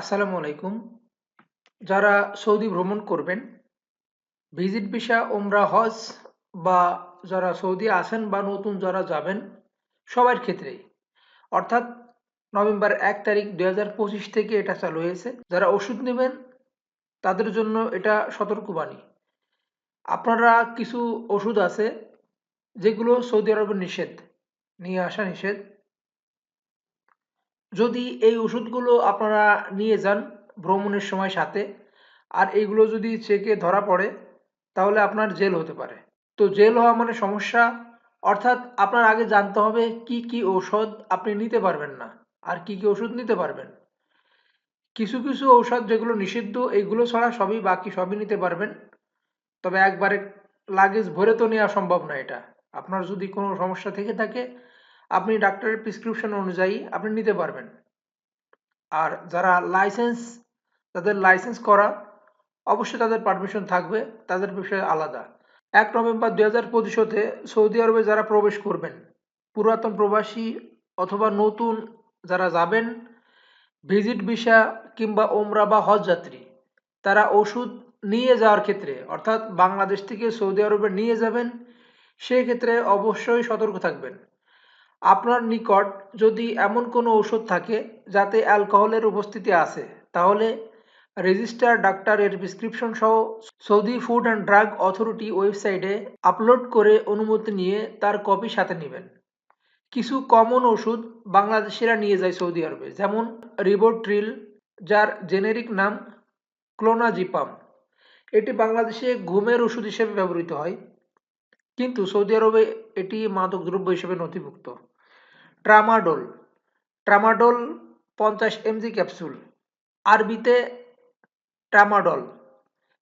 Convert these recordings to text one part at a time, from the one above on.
আসসালামু আলাইকুম। যারা সৌদি ভ্রমণ করবেন, ভিজিট ভিসা ওমরা হজ বা যারা সৌদি আসেন বা নতুন যারা যাবেন, সবার ক্ষেত্রেই অর্থাৎ নভেম্বর এক তারিখ দুই হাজার পঁচিশ থেকে এটা চালু হয়েছে। যারা ওষুধ নেবেন, তাদের জন্য এটা সতর্কবাণী। আপনারা কিছু ওষুধ আছে, যেগুলো সৌদি আরবে নিষেধ, নিয়ে আসা নিষেধ। যদি এই ওষুধগুলো আপনারা নিয়ে যান ভ্রমণের সময় সাথে, আর এইগুলো যদি চেকে ধরা পড়ে, তাহলে আপনার জেল হতে পারে। তো জেল হওয়া মানে সমস্যা, অর্থাৎ আপনার আগে জানতে হবে কি কি ঔষধ আপনি নিতে পারবেন না, আর কি কি ওষুধ নিতে পারবেন। কিছু কিছু ঔষধ যেগুলো নিষিদ্ধ, এইগুলো ছাড়া সবই বাকি সবই নিতে পারবেন। তবে একবারে লাগেজ ভরে তো নেওয়া সম্ভব না এটা। আপনার যদি কোনো সমস্যা থেকে থাকে আপনি ডাক্তারের প্রেসক্রিপশন অনুযায়ী আপনি নিতে পারবেন। আর যারা লাইসেন্স তাদের লাইসেন্স করা, অবশ্যই তাদের পারমিশন থাকবে, তাদের বিষয়ে আলাদা। এক নভেম্বর দুই হাজার পঁচিশ হতে সৌদি আরবে যারা প্রবেশ করবেন, পুরাতন প্রবাসী অথবা নতুন যারা যাবেন ভিজিট ভিসা কিংবা ওমরা বা হজ যাত্রী, তারা ওষুধ নিয়ে যাওয়ার ক্ষেত্রে, অর্থাৎ বাংলাদেশ থেকে সৌদি আরবে নিয়ে যাবেন সেক্ষেত্রে অবশ্যই সতর্ক থাকবেন। আপনার নিকট যদি এমন কোনো ওষুধ থাকে যাতে অ্যালকোহলের উপস্থিতি আছে, তাহলে রেজিস্টার ডাক্তারের প্রেসক্রিপশন সহ Saudi food and drug authority ওয়েবসাইটে আপলোড করে অনুমতি নিয়ে তার কপি সাথে নেবেন। কিছু কমন ওষুধ বাংলাদেশিরা নিয়ে যায় সৌদি আরবে, যেমন রিবোট্রিল, যার জেনেরিক নাম ক্লোনাজিপাম। এটি বাংলাদেশে ঘুমের ওষুধ হিসেবে ব্যবহৃত হয়। কিন্তু সৌদি আরবে এটি মাদক দ্রব্য হিসেবে নথিভুক্ত। ট্রামাডোল। ট্রামাডোল পঞ্চাশ এমজি ক্যাপসুল। আরবিতে ট্রামাডল।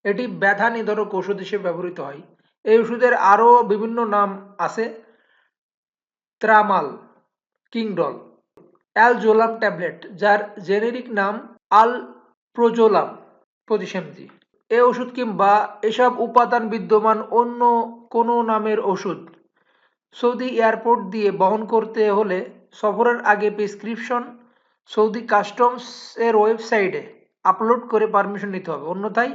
এটি ব্যথা নিধারক ওষুধ হিসেবে ব্যবহৃত হয়। এই ওষুধের আরও বিভিন্ন নাম আছে। ত্রামাল কিংডল। অ্যালজোলাম ট্যাবলেট, যার জেনেরিক নাম আল প্রোজোলাম পঁচিশ এমজি। এ ওষুধ কিংবা এসব উপাদান বিদ্যমান অন্য কোনো নামের ওষুধ। সৌদি এয়ারপোর্ট দিয়ে বহন করতে হলে সফরের আগে প্রেসক্রিপশন, সৌদি কাস্টমস এর ওয়েবসাইটে আপলোড করে পারমিশন নিতে হবে। অন্যথায়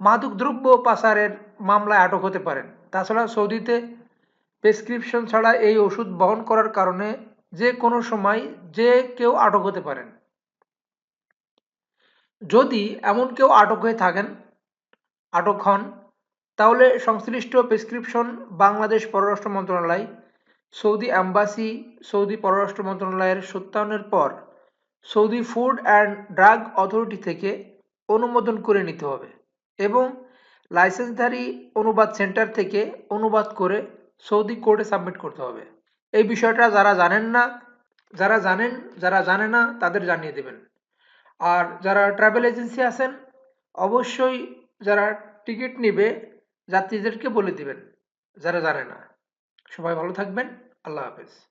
মাদকদ্রব্য পাচারের মামলায় আটক হতে পারেন। তাছাড়া সৌদিতে প্রেসক্রিপশন ছাড়া এই ওষুধ বহন করার কারণে যে কোনো সময় যে কেউ আটক হতে পারেন। যদি এমন কেউ আটক হয়ে থাকেন আটক হন। তাহলে সংশ্লিষ্ট প্রেসক্রিপশন বাংলাদেশ পররাষ্ট্র মন্ত্রণালয়, সৌদি অ্যাম্বাসি সৌদি পররাষ্ট্র মন্ত্রণালয়ের সত্যায়নের পর Saudi food and drug authority থেকে অনুমোদন করে নিতে হবে এবং লাইসেন্সধারী অনুবাদ সেন্টার থেকে অনুবাদ করে সৌদি কোর্টে সাবমিট করতে হবে। এই বিষয়টা যারা জানেন না, যারা জানেন, যারা জানে না তাদের জানিয়ে দেবেন। আর যারা ট্রাভেল এজেন্সি আছেন, অবশ্যই যারা টিকিট নিবে যাত্রীদেরকে বলে দিবেন যারা জানে না। সবাই ভালো থাকবেন। আল্লাহ হাফেজ।